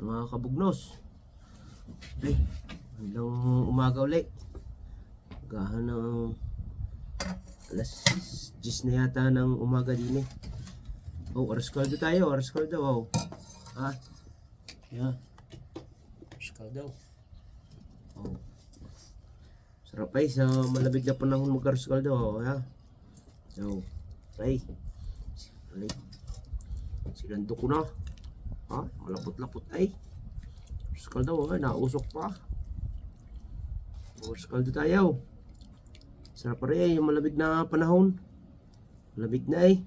mga kabugnos. Ay, ilang umaga ulit. Gahan ng alas 10 na yata ng umaga din eh. Oh, oras kaldo tayo, oras kaldo. Oh. Ha? Yeah. Oras kaldo. Oh. Sarap ay sa malamig na panahon mag-oras kaldo. Oh, ha? So, ay. Ay. Ko na. Ha? Malapot-lapot ay. Oras kaldo, oh, nausok pa. Oras kaldo tayo. Sarap pa rin yung malamig na panahon. Malamig na eh.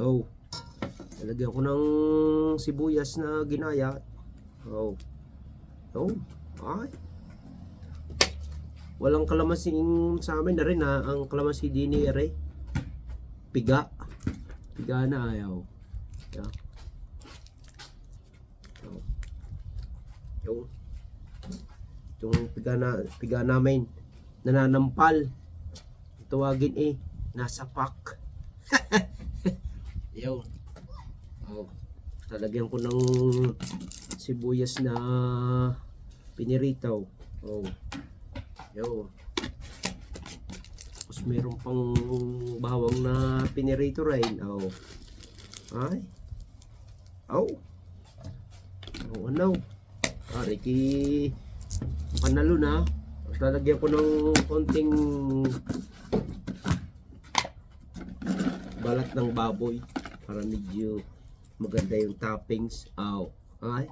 Oh. Nalagyan ko ng sibuyas na ginaya. Oh. Oh. Ay. Walang kalamasing sa amin na rin ha. Ang kalamansi din ni. Piga. Piga na ayaw. Yeah. Oh. Yung itong piga na piga namin nananampal. Tawagin eh nasa pack. Yun. Oh talagyan ko ng sibuyas na piniritaw. Oh yun. Tapos meron pang bawang na pinirito rin. Oh. Ay. Oh. Oh ano ah Ricky panalo na tapos lalagyan ko ng konting balat ng baboy para medyo maganda yung toppings. Aw. Ay.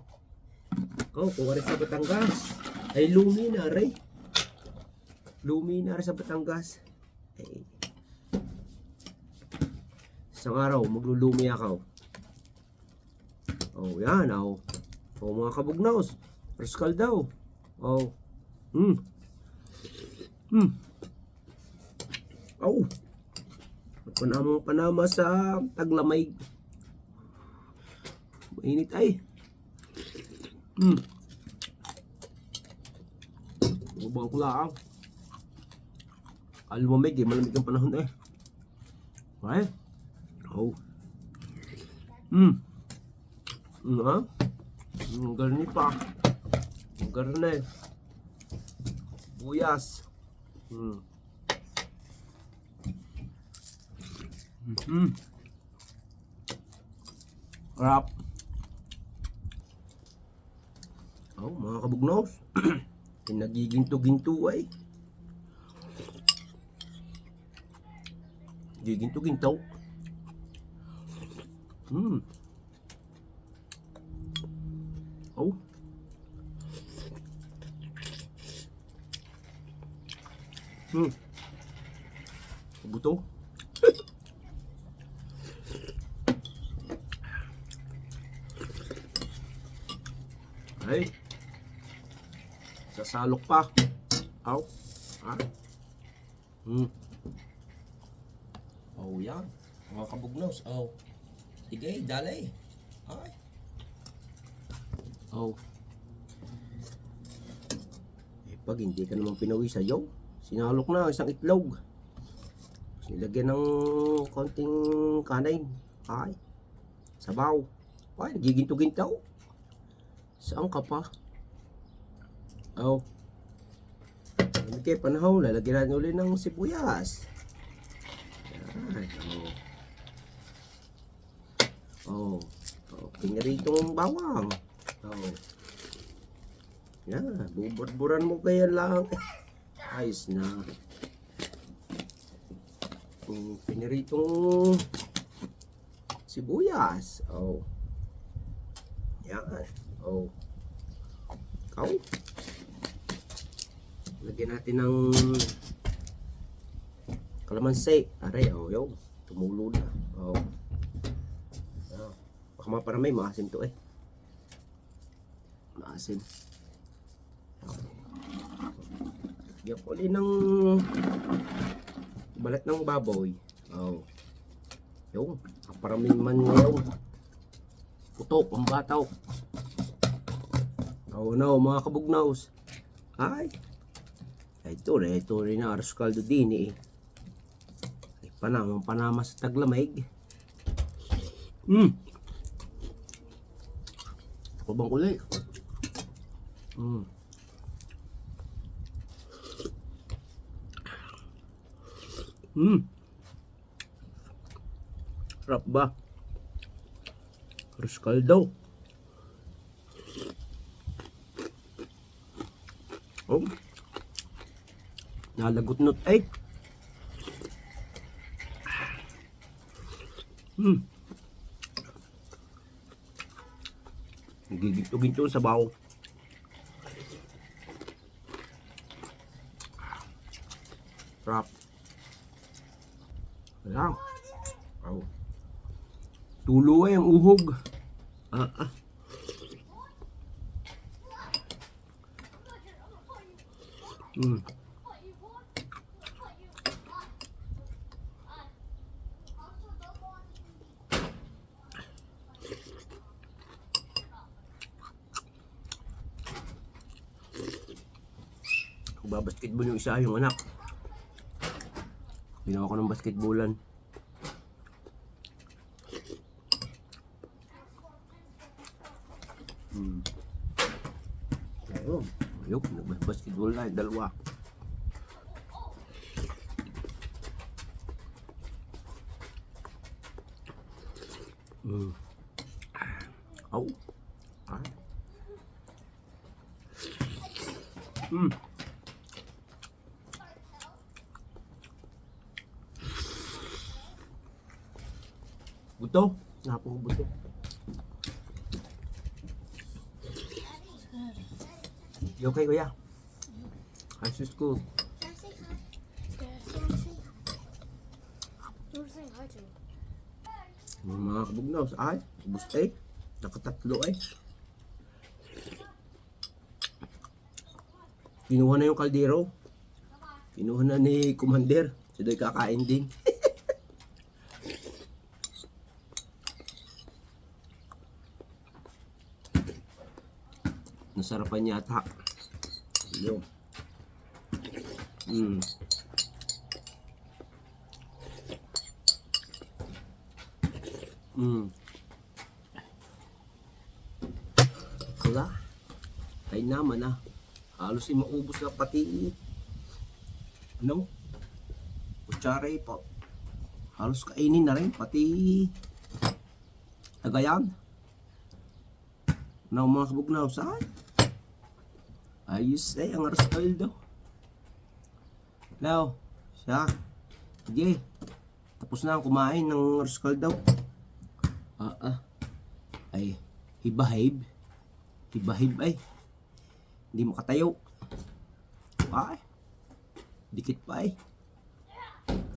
Oh, kung rin sa Batangas. Ay, lumi na rin. Lumi na rin sa Batangas. Ay. Isang araw, maglulumi ako. Oh, yan. Oh. Oh, mga kabugnaws. Raskal daw. Oh. Hmm. Hmm. Oh. Panamang panama sa taglamay. Mainit ay. Hmm. Ubang ko lang. Alumamig eh, malamig ang panahon eh. Ay. Oh. Hmm. Hmm, ha? Hmm, garni pa. Hmm, garni. Buyas. Hmm. Hmm. Rap. Oh, mga kabugnaws. Pinagiginto-ginto ay. Giginto-ginto. Hmm. Oh. Hmm. Buto. Ay. Sasalok pa. Aw. Ha? Hmm. Oh, yan. Mga kabugnaws. Oh. Sige, dali. Ay. Oh. Eh, pag hindi ka naman pinawi sa yaw, sinalok na isang itlog. Nilagyan ng konting kanain. Ay. Sabaw. Ay, nagiginto-gintaw. Saan ka pa? Oh. Hindi kayo panahon. Lalagyan natin ulit ng sibuyas. Yan. Oh. Oh. Oh. Pinaritong bawang. Oh. Yan. Buburburan mo kaya lang. Ayos na. Mm, Pinaritong sibuyas. Oh. Yan. Oh. Ikaw. Lagyan natin ng kalamansi. Aray, oh, yo. Tumulo na. Oh. Oh. Baka maparamay, maasim to eh. Maasim. Oh. Ko ulit ng balat ng baboy. Oh. Yung, kaparaming man ngayon. Putok, ang bataw. Oh no, mga kabugnaws. Ay. Ito rin, ito rin na aros kaldo din eh. Ay, panamang panama sa taglamig. Hmm. Pabang uli. Mm. Mm. Sarap ba? Rus kaldo. Oh. Nalagot not ay. Hmm. Nagigito-ginto sa bawo. Sarap. Ayan. Oh. Tulo ay ang uhog. Ah, ah. Mm. Babasketball yung isa yung anak. Ginawa ko ng basketballan. Hmm. Ayun. Ayun, nagbasketball na, yung dalawa. Hmm. Au. Ah. Hmm. Buto. Nga po buto. You okay, kuya? How's your school? Yung mga kabugnaw sa ay, bus ay, nakatatlo ay. Kinuha na yung kaldero. Kinuha na ni Commander. Si Doy kakain din. Nasarapan yata. Yun. Mm. Mm. Wala. Ay naman ah. Halos ay maubos na pati ano? Kutsara eh, po. Halos kainin na rin pati tagayan. Na mga kabugnaw saan? Ayos eh, ang daw. Now, siya. Sige. Tapos na ang kumain ng daw. Ah, ah. Ay, hibahib. Hibahib ay. Hindi makatayo. Ay. Dikit pa ay.